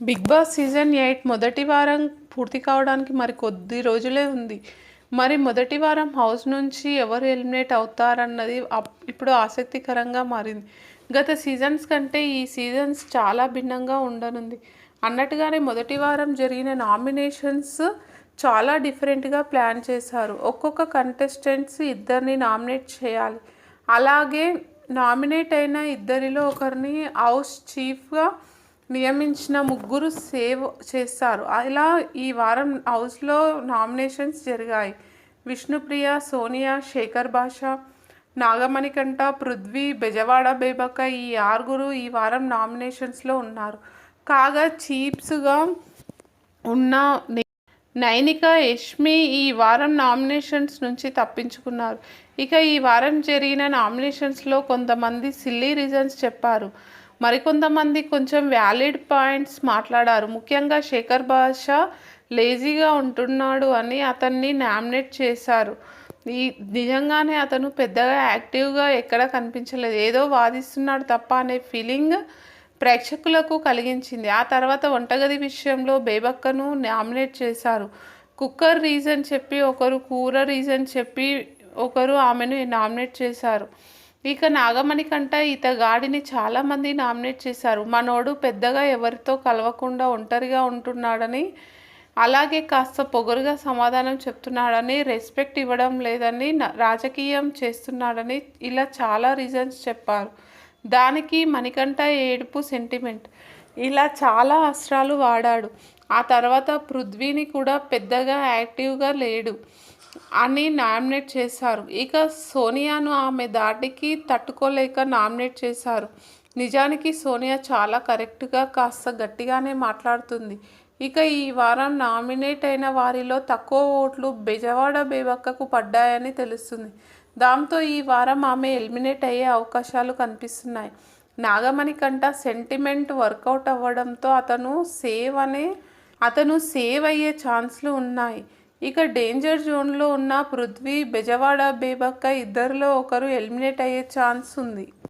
Big boss season eight మొదటి వారం పూర్తి కావడానికి మరి కొద్ది రోజులే ఉంది. మరి మొదటి వారం హౌస్ నుంచి ఎవరు ఎలిమినేట్ అవుతారన్నది ఇప్పుడు ఆసక్తికరంగా మారింది. గత సీజన్స్ కంటే ఈ సీజన్స్ చాలా భిన్నంగా ఉండనుంది. అన్నట్టుగానే మొదటి వారం జరిగిన నామినేషన్స్ చాలా డిఫరెంట్గా ప్లాన్ చేశారు. ఒక్కొక్క కంటెస్టెంట్స్ ఇద్దరిని నామినేట్ చేయాలి. అలాగే నామినేట్ అయిన ఇద్దరిలో ఒకరిని హౌస్ చీఫ్గా నియమించిన ముగ్గురు సేవ్ చేస్తారు. ఇలా ఈ వారం హౌస్లో నామినేషన్స్ జరిగాయి. విష్ణుప్రియ సోనియా శేఖర్ భాష నాగమణికంఠ పృథ్వీ బెజవాడ బేబక్క ఈ ఆరుగురు ఈ వారం నామినేషన్స్లో ఉన్నారు. కాగా చీప్స్గా ఉన్న నైనిక యష్మి ఈ వారం నామినేషన్స్ నుంచి తప్పించుకున్నారు. ఇక ఈ వారం జరిగిన నామినేషన్స్లో కొంతమంది సిల్లీ రీజన్స్ చెప్పారు. మరికొంతమంది కొంచెం వ్యాలిడ్ పాయింట్స్ మాట్లాడారు. ముఖ్యంగా శేఖర్ భాష లేజీగా ఉంటున్నాడు అని అతన్ని నామినేట్ చేశారు. ఈ నిజంగానే అతను పెద్దగా యాక్టివ్గా ఎక్కడ కనిపించలేదు. ఏదో వాదిస్తున్నాడు తప్ప అనే ఫీలింగ్ ప్రేక్షకులకు కలిగించింది. ఆ తర్వాత వంటగది విషయంలో బేబక్కను నామినేట్ చేశారు. కుక్కర్ రీజన్ చెప్పి ఒకరు కూర రీజన్ చెప్పి ఒకరు ఆమెను నామినేట్ చేశారు. ఇక నాగమణి కంట ఇతగాడిని చాలామంది నామినేట్ చేశారు. మనోడు పెద్దగా ఎవరితో కలవకుండా ఒంటరిగా ఉంటున్నాడని అలాగే కాస్త పొగరుగా సమాధానం చెప్తున్నాడని రెస్పెక్ట్ ఇవ్వడం లేదని న- రాజకీయం చేస్తున్నాడని ఇలా చాలా రీజన్స్ చెప్పారు. దానికి మణికంఠ ఏడుపు సెంటిమెంట్ ఇలా చాలా అస్త్రాలు వాడాడు. ఆ తర్వాత పృథ్వీని కూడా పెద్దగా యాక్టివ్గా లేడు. అని నామినేట్ చేశారు. ఇక సోనియాను ఆమె దాటికి తట్టుకోలేక నామినేట్ చేశారు. నిజానికి సోనియా చాలా కరెక్ట్గా కాస్త గట్టిగానే మాట్లాడుతుంది. ఇక ఈ వారం నామినేట్ అయిన వారిలో తక్కువ ఓట్లు బెజవాడ బేబక్కకు పడ్డాయని తెలుస్తుంది. దాంతో ఈ వారం ఆమె ఎలిమినేట్ అయ్యే అవకాశాలు కనిపిస్తున్నాయి. నాగమణి కంట సెంటిమెంట్ వర్కౌట్ అవ్వడంతో అతను సేవ్ అనే అతను సేవ్ అయ్యే ఛాన్స్లు ఉన్నాయి. ఇక డేంజర్ జోన్లో ఉన్న పృథ్వీ బెజవాడ బేబక్క ఇద్దరిలో ఒకరు ఎలిమినేట్ అయ్యే ఛాన్స్ ఉంది.